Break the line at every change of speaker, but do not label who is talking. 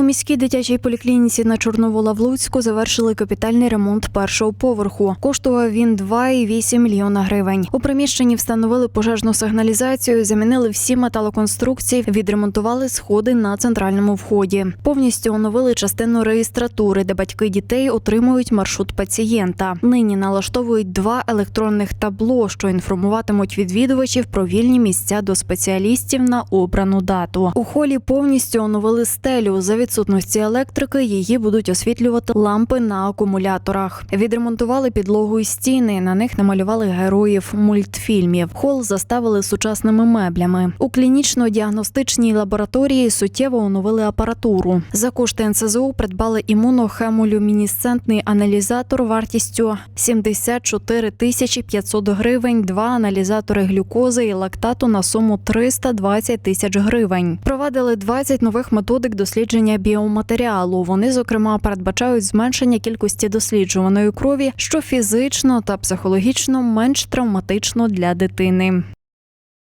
У міській дитячій поліклініці на Чорновола в Луцьку завершили капітальний ремонт першого поверху. Коштував він 2,8 мільйона гривень. У приміщенні встановили пожежну сигналізацію, замінили всі металоконструкції, відремонтували сходи на центральному вході. Повністю оновили частину реєстратури, де батьки дітей отримують маршрут пацієнта. Нині налаштовують два електронних табло, що інформуватимуть відвідувачів про вільні місця до спеціалістів на обрану дату. У холі повністю оновили стелю. За відсутності електрики її будуть освітлювати лампи на акумуляторах. Відремонтували підлогу і стіни. На них намалювали героїв мультфільмів. Хол заставили сучасними меблями. У клінічно-діагностичній лабораторії суттєво оновили апаратуру. За кошти НСЗУ придбали імунохемолюмінесцентний аналізатор вартістю 74 тисячі 500 гривень, два аналізатори глюкози і лактату на суму 320 тисяч гривень. Провадили 20 нових методик дослідження біоматеріалу. Вони, зокрема, передбачають зменшення кількості досліджуваної крові, що фізично та психологічно менш травматично для дитини.